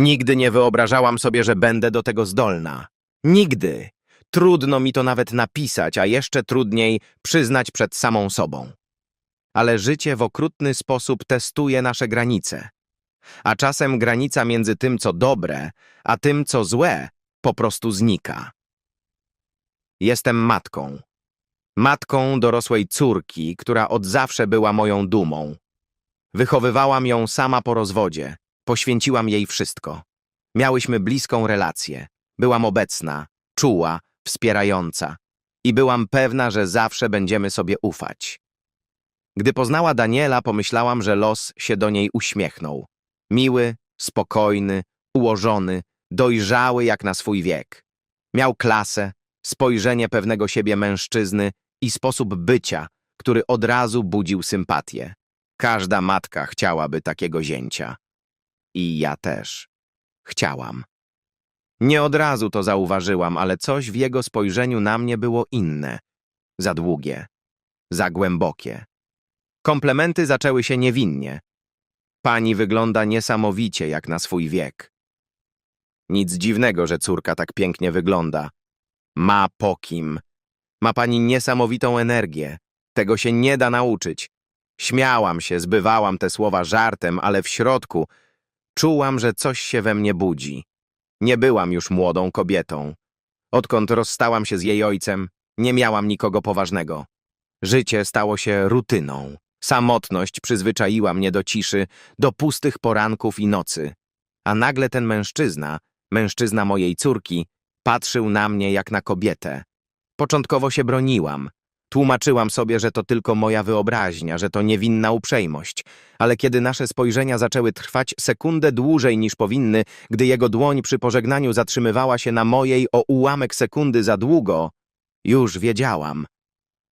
Nigdy nie wyobrażałam sobie, że będę do tego zdolna. Nigdy. Trudno mi to nawet napisać, a jeszcze trudniej przyznać przed samą sobą. Ale życie w okrutny sposób testuje nasze granice. A czasem granica między tym, co dobre, a tym, co złe, po prostu znika. Jestem matką. Matką dorosłej córki, która od zawsze była moją dumą. Wychowywałam ją sama po rozwodzie, poświęciłam jej wszystko. Miałyśmy bliską relację. Byłam obecna, czuła, wspierająca i byłam pewna, że zawsze będziemy sobie ufać. Gdy poznała Daniela, pomyślałam, że los się do niej uśmiechnął. Miły, spokojny, ułożony, dojrzały jak na swój wiek. Miał klasę, spojrzenie pewnego siebie mężczyzny i sposób bycia, który od razu budził sympatię. Każda matka chciałaby takiego zięcia. I ja też. Chciałam. Nie od razu to zauważyłam, ale coś w jego spojrzeniu na mnie było inne. Za długie. Za głębokie. Komplementy zaczęły się niewinnie. Pani wygląda niesamowicie jak na swój wiek. Nic dziwnego, że córka tak pięknie wygląda. Ma po kim. Ma pani niesamowitą energię. Tego się nie da nauczyć. Śmiałam się, zbywałam te słowa żartem, ale w środku czułam, że coś się we mnie budzi. Nie byłam już młodą kobietą. Odkąd rozstałam się z jej ojcem, nie miałam nikogo poważnego. Życie stało się rutyną. Samotność przyzwyczaiła mnie do ciszy, do pustych poranków i nocy. A nagle ten mężczyzna, mężczyzna mojej córki, patrzył na mnie jak na kobietę. Początkowo się broniłam. Tłumaczyłam sobie, że to tylko moja wyobraźnia, że to niewinna uprzejmość, ale kiedy nasze spojrzenia zaczęły trwać sekundę dłużej niż powinny, gdy jego dłoń przy pożegnaniu zatrzymywała się na mojej o ułamek sekundy za długo, już wiedziałam.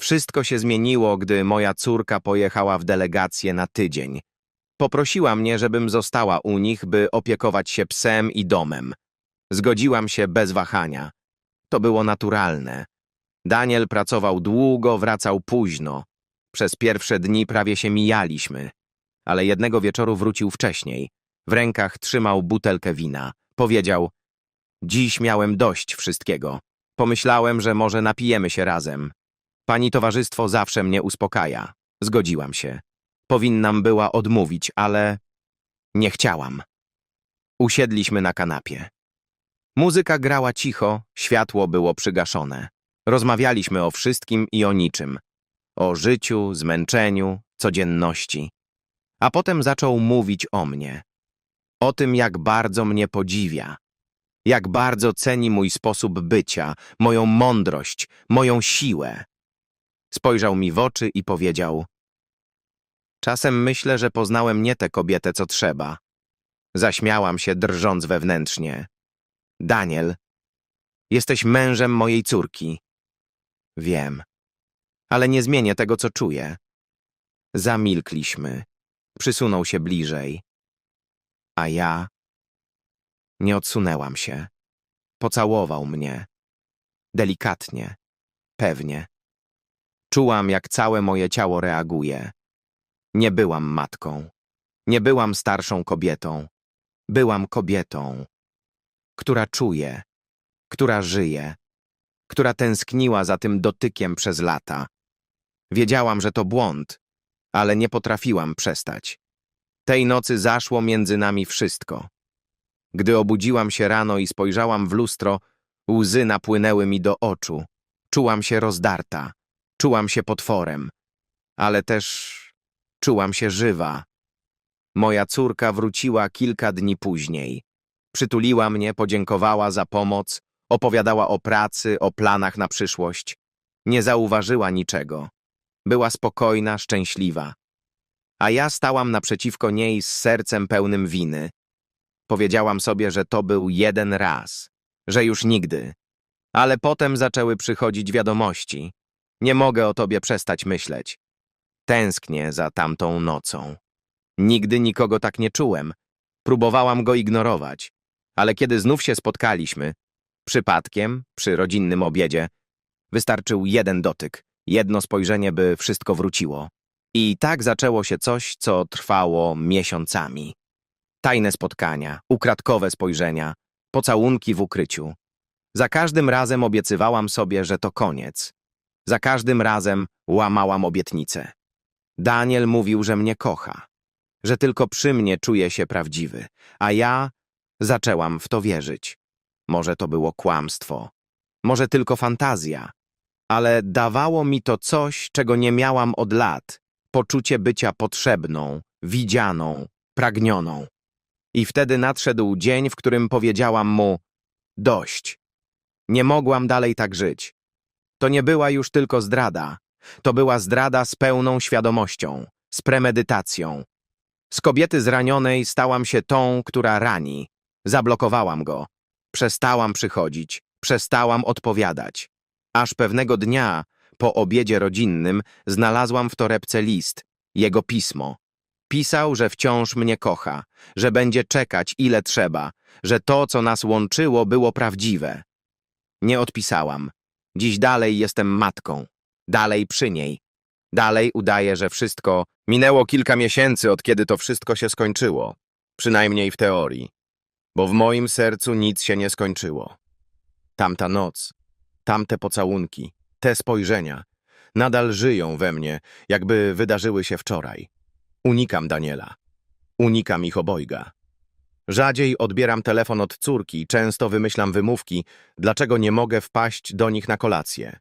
Wszystko się zmieniło, gdy moja córka pojechała w delegację na tydzień. Poprosiła mnie, żebym została u nich, by opiekować się psem i domem. Zgodziłam się bez wahania. To było naturalne. Daniel pracował długo, wracał późno. Przez pierwsze dni prawie się mijaliśmy. Ale jednego wieczoru wrócił wcześniej. W rękach trzymał butelkę wina. Powiedział, dziś miałem dość wszystkiego. Pomyślałem, że może napijemy się razem. Pani towarzystwo zawsze mnie uspokaja. Zgodziłam się. Powinnam była odmówić, ale nie chciałam. Usiedliśmy na kanapie. Muzyka grała cicho, światło było przygaszone. Rozmawialiśmy o wszystkim i o niczym. O życiu, zmęczeniu, codzienności. A potem zaczął mówić o mnie. O tym, jak bardzo mnie podziwia. Jak bardzo ceni mój sposób bycia, moją mądrość, moją siłę. Spojrzał mi w oczy i powiedział: Czasem myślę, że poznałem nie tę kobietę, co trzeba. Zaśmiałam się, drżąc wewnętrznie. Daniel, jesteś mężem mojej córki. Wiem, ale nie zmienię tego, co czuję. Zamilkliśmy. Przysunął się bliżej. A ja nie odsunęłam się. Pocałował mnie. Delikatnie, pewnie. Czułam, jak całe moje ciało reaguje. Nie byłam matką. Nie byłam starszą kobietą. Byłam kobietą, która czuje, która żyje, która tęskniła za tym dotykiem przez lata. Wiedziałam, że to błąd, ale nie potrafiłam przestać. Tej nocy zaszło między nami wszystko. Gdy obudziłam się rano i spojrzałam w lustro, łzy napłynęły mi do oczu. Czułam się rozdarta, czułam się potworem, ale też czułam się żywa. Moja córka wróciła kilka dni później. Przytuliła mnie, podziękowała za pomoc, opowiadała o pracy, o planach na przyszłość. Nie zauważyła niczego. Była spokojna, szczęśliwa. A ja stałam naprzeciwko niej z sercem pełnym winy. Powiedziałam sobie, że to był jeden raz, że już nigdy. Ale potem zaczęły przychodzić wiadomości. Nie mogę o tobie przestać myśleć. Tęsknię za tamtą nocą. Nigdy nikogo tak nie czułem. Próbowałam go ignorować. Ale kiedy znów się spotkaliśmy, przypadkiem, przy rodzinnym obiedzie, wystarczył jeden dotyk, jedno spojrzenie, by wszystko wróciło. I tak zaczęło się coś, co trwało miesiącami. Tajne spotkania, ukradkowe spojrzenia, pocałunki w ukryciu. Za każdym razem obiecywałam sobie, że to koniec. Za każdym razem łamałam obietnicę. Daniel mówił, że mnie kocha, że tylko przy mnie czuje się prawdziwy, a ja zaczęłam w to wierzyć. Może to było kłamstwo, może tylko fantazja, ale dawało mi to coś, czego nie miałam od lat poczucie bycia potrzebną, widzianą, pragnioną. I wtedy nadszedł dzień, w którym powiedziałam mu: Dość. Nie mogłam dalej tak żyć. To nie była już tylko zdrada. To była zdrada z pełną świadomością, z premedytacją. Z kobiety zranionej stałam się tą, która rani. Zablokowałam go. Przestałam przychodzić, przestałam odpowiadać. Aż pewnego dnia, po obiedzie rodzinnym, znalazłam w torebce list, jego pismo. Pisał, że wciąż mnie kocha, że będzie czekać ile trzeba, że to, co nas łączyło, było prawdziwe. Nie odpisałam. Dziś dalej jestem matką. Dalej przy niej. Dalej udaję, że wszystko... Minęło kilka miesięcy, od kiedy to wszystko się skończyło. Przynajmniej w teorii. Bo w moim sercu nic się nie skończyło. Tamta noc, tamte pocałunki, te spojrzenia nadal żyją we mnie, jakby wydarzyły się wczoraj. Unikam Daniela. Unikam ich obojga. Rzadziej odbieram telefon od córki, często wymyślam wymówki, dlaczego nie mogę wpaść do nich na kolację.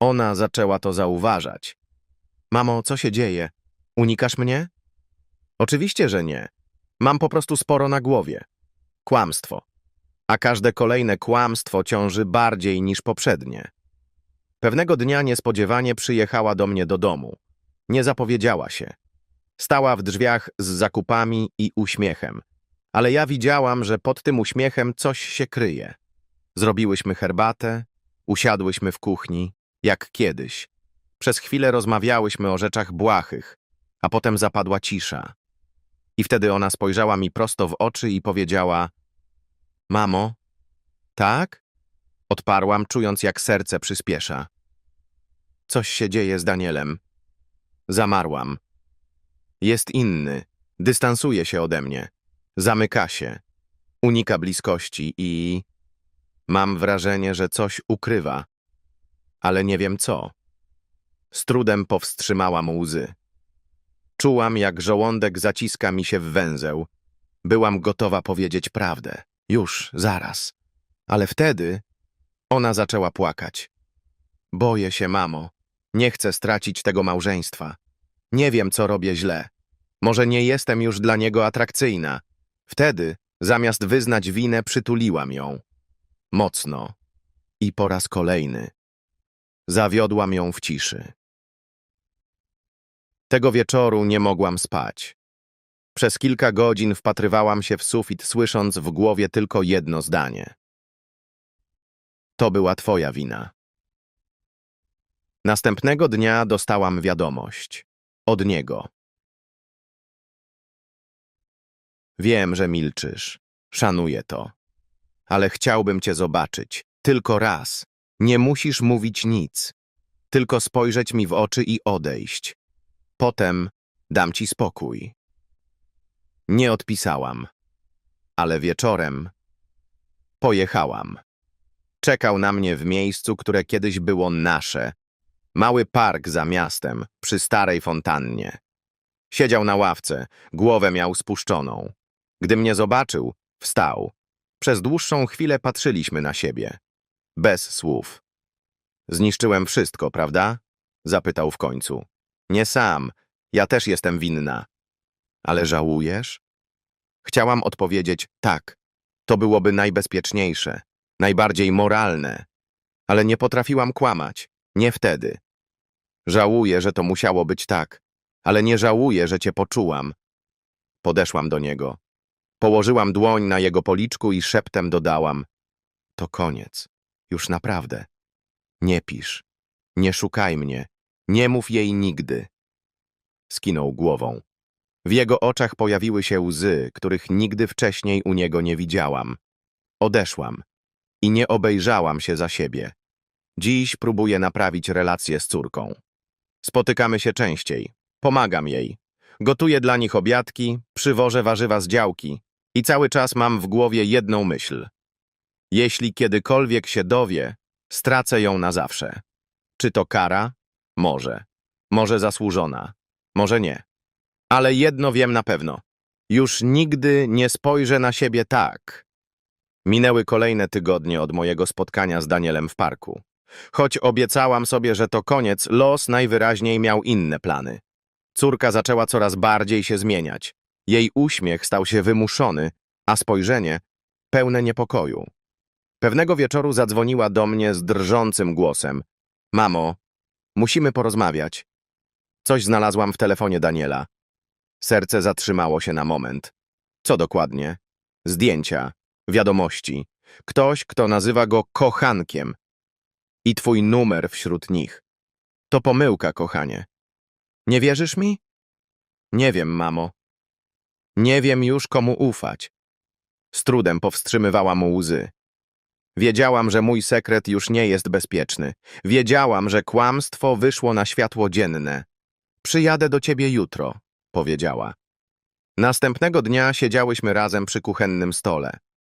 Ona zaczęła to zauważać. Mamo, co się dzieje? Unikasz mnie? Oczywiście, że nie. Mam po prostu sporo na głowie. Kłamstwo. A każde kolejne kłamstwo ciąży bardziej niż poprzednie. Pewnego dnia niespodziewanie przyjechała do mnie do domu. Nie zapowiedziała się. Stała w drzwiach z zakupami i uśmiechem. Ale ja widziałam, że pod tym uśmiechem coś się kryje. Zrobiłyśmy herbatę, usiadłyśmy w kuchni, jak kiedyś. Przez chwilę rozmawiałyśmy o rzeczach błahych, a potem zapadła cisza. I wtedy ona spojrzała mi prosto w oczy i powiedziała: Mamo, tak? Odparłam, czując jak serce przyspiesza. Coś się dzieje z Danielem. Zamarłam. Jest inny, dystansuje się ode mnie, zamyka się, unika bliskości i. Mam wrażenie, że coś ukrywa, ale nie wiem co. Z trudem powstrzymałam łzy. Czułam, jak żołądek zaciska mi się w węzeł. Byłam gotowa powiedzieć prawdę. Już, zaraz. Ale wtedy ona zaczęła płakać. Boję się, mamo. Nie chcę stracić tego małżeństwa. Nie wiem, co robię źle. Może nie jestem już dla niego atrakcyjna. Wtedy, zamiast wyznać winę, przytuliłam ją. Mocno. I po raz kolejny. Zawiodłam ją w ciszy. Tego wieczoru nie mogłam spać. Przez kilka godzin wpatrywałam się w sufit, słysząc w głowie tylko jedno zdanie. To była twoja wina. Następnego dnia dostałam wiadomość. Od niego. Wiem, że milczysz. Szanuję to. Ale chciałbym cię zobaczyć. Tylko raz. Nie musisz mówić nic. Tylko spojrzeć mi w oczy i odejść. Potem dam ci spokój. Nie odpisałam. Ale wieczorem pojechałam. Czekał na mnie w miejscu, które kiedyś było nasze. Mały park za miastem, przy starej fontannie. Siedział na ławce, głowę miał spuszczoną. Gdy mnie zobaczył, wstał. Przez dłuższą chwilę patrzyliśmy na siebie. Bez słów. Zniszczyłem wszystko, prawda? Zapytał w końcu. Nie sam, ja też jestem winna. Ale żałujesz? Chciałam odpowiedzieć tak. To byłoby najbezpieczniejsze, najbardziej moralne. Ale nie potrafiłam kłamać. Nie wtedy. Żałuję, że to musiało być tak, ale nie żałuję, że cię poczułam. Podeszłam do niego. Położyłam dłoń na jego policzku i szeptem dodałam. To koniec. Już naprawdę. Nie pisz. Nie szukaj mnie. Nie mów jej nigdy. Skinął głową. W jego oczach pojawiły się łzy, których nigdy wcześniej u niego nie widziałam. Odeszłam i nie obejrzałam się za siebie. Dziś próbuję naprawić relacje z córką. Spotykamy się częściej. Pomagam jej. Gotuję dla nich obiadki, przywożę warzywa z działki i cały czas mam w głowie jedną myśl. Jeśli kiedykolwiek się dowie, stracę ją na zawsze. Czy to kara? Może. Może zasłużona. Może nie. Ale jedno wiem na pewno. Już nigdy nie spojrzę na siebie tak. Minęły kolejne tygodnie od mojego spotkania z Danielem w parku. Choć obiecałam sobie, że to koniec, los najwyraźniej miał inne plany. Córka zaczęła coraz bardziej się zmieniać. Jej uśmiech stał się wymuszony, a spojrzenie pełne niepokoju. Pewnego wieczoru zadzwoniła do mnie z drżącym głosem. Mamo, musimy porozmawiać. Coś znalazłam w telefonie Daniela. Serce zatrzymało się na moment. Co dokładnie? Zdjęcia, wiadomości. Ktoś, kto nazywa go kochankiem. I twój numer wśród nich. To pomyłka, kochanie. Nie wierzysz mi? Nie wiem, mamo. Nie wiem już, komu ufać. Z trudem powstrzymywałam łzy. Wiedziałam, że mój sekret już nie jest bezpieczny. Wiedziałam, że kłamstwo wyszło na światło dzienne. Przyjadę do ciebie jutro, powiedziała. Następnego dnia siedziałyśmy razem przy kuchennym stole.